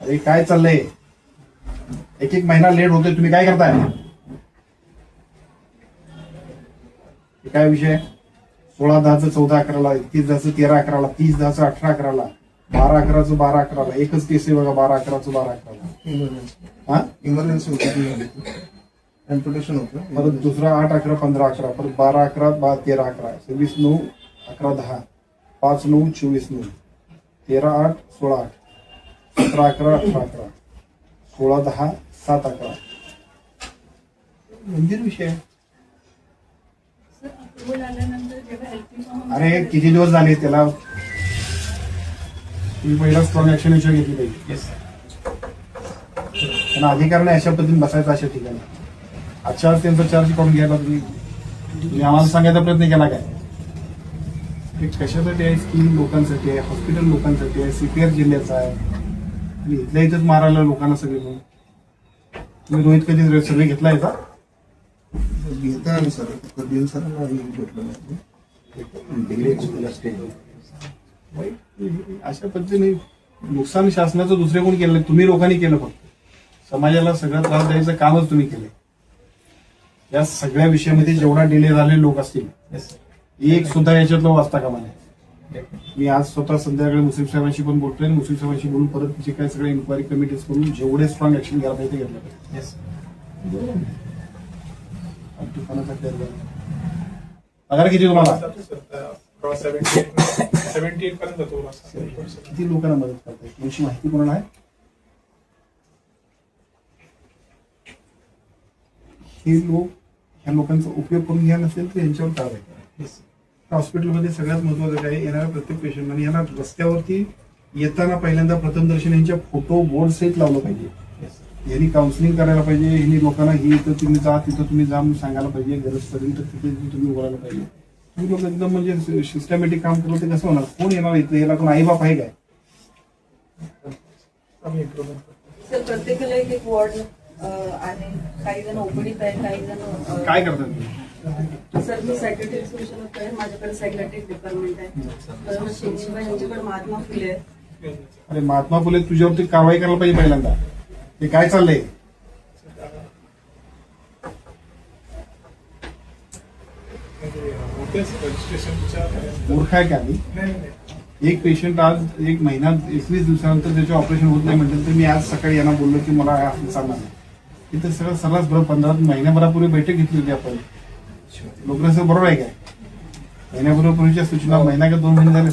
अरे काय चाललंय? एक एक महिना लेट होतोय तुम्ही काय करताय? हे काय विषय? सोळा दहाचं चौदा अकराला एकतीस दहाचं तेरा अकराला तीस दहाचं अठरा अकराला बारा अकराचं बारा अकराला एकच केस आहे बघा बारा अकराचं बारा अकराला. इमर्जन्सी हा? इमर्जन्सी होती एम्प्युटेशन होतं. परत दुसरा आठ अकरा पंधरा अकरा परत बारा अकरा बा तेरा अकरा सव्वीस नऊ अकरा दहा पाच नऊ चोवीस नऊ तेरा आठ सोळा आठ. सतरा अकरा अठरा अकरा. सोळा दहा सात अकरा. गंभीर विषय अरे किती दिवस झाले त्याला? तुम्ही पहिला स्ट्रॉंग ऍक्शन विषय घेतली पाहिजे. पण अधिकाऱ्याने अशा पद्धतीने बसायचं अशा ठिकाणी. अच्छा त्यांचा चार्ज काढून घ्यायला तुम्ही तुम्ही आम्हाला सांगायचा प्रयत्न केला काय? हे कशासाठी आहे? स्कीम लोकांसाठी आहे? हॉस्पिटल लोकांसाठी आहे? सीपीआर जिल्ह्याचा आहे? आणि इथल्या इथंच मारायला लोकांना सगळे म्हणून. तुम्ही रोहित कधी सर्वे घेतलाय का? घेता आम्ही सर कधी भेटलो नाही. वाईट अशा पद्धतीने नुकसान शासनाचं दुसरे कोण केलं तुम्ही लोकांनी केलं फक्त. समाजाला सगळं त्रास द्यायचं कामच तुम्ही केलंय. या सगळ्या विषयामध्ये जेवढा डिले झालेले लोक असतील एक सुद्धा याच्यातलं वाचता कामा नये. मी आज स्वतः संध्याकाळी मुस्लिम साहेबांशी पण बोलतोय मुस्लिम साहेबांशी बोलून परत जे काय सगळे इन्क्वायरी कमिटीज करून जेवढे स्ट्रॉंग ऍक्शन घ्यायला पाहिजे ते घेतलं पाहिजे. पगार किती तुम्हाला? असा. किती लोकांना मदत करताय? याची माहिती कोणाला आहे? हे लोक ह्या लोकांचा उपयोग करून घ्या नसेल तर यांच्यावर कारवाई करा. हॉस्पिटलमध्ये सगळ्यात महत्वाचं काय येणाऱ्या प्रत्येक पेशंट म्हणजे यांना रस्त्यावरती येताना पहिल्यांदा प्रथम दर्शन यांच्या फोटो बोर्ड सेट लावलं पाहिजे. यांनी काउन्सिलिंग करायला पाहिजे यांनी लोकांना ही इथं तुम्ही जा तिथं तुम्ही जा म्हणून सांगायला पाहिजे गरज पडेल तर तिथे तुम्ही बोलायला पाहिजे. तुम्ही लोक एकदम म्हणजे सिस्टमॅटिक काम केलं ते कसं होणार? कोण येणार इथं? याला कोण आई बाप आहे काय? करतो. प्रत्येकाला एक एक वॉर्ड आहे काही जण ओपडीत आहे काही जण काय करतात? सर मी सायकेट्रिक स्पेशलिस्ट आहे माझ्याकडे सायकेट्रिक डिपार्टमेंट आहे. तर शिवाय यांच्याकडे महात्मा फुले आहे अरे महात्मा फुले तुझ्यावरती कारवाई करायला पाहिजे पहिल्यांदा. हे काय चाललंय? मूर्ख आहे का एक पेशंट आज एक महिना एकवीस दिवसानंतर त्याचे ऑपरेशन होत नाही म्हणतात तर मी आज सकाळी यांना बोललो की मला हा चालणार नाही. तिथे सगळं सल्लाच बरोबर पंधरा महिन्याभरापूर्वी बैठक घेतली होती आपण. लोकांचं बरोबर आहे काय? महिन्यापूर्वीच्या सूचना महिना का दोन महिने झाले?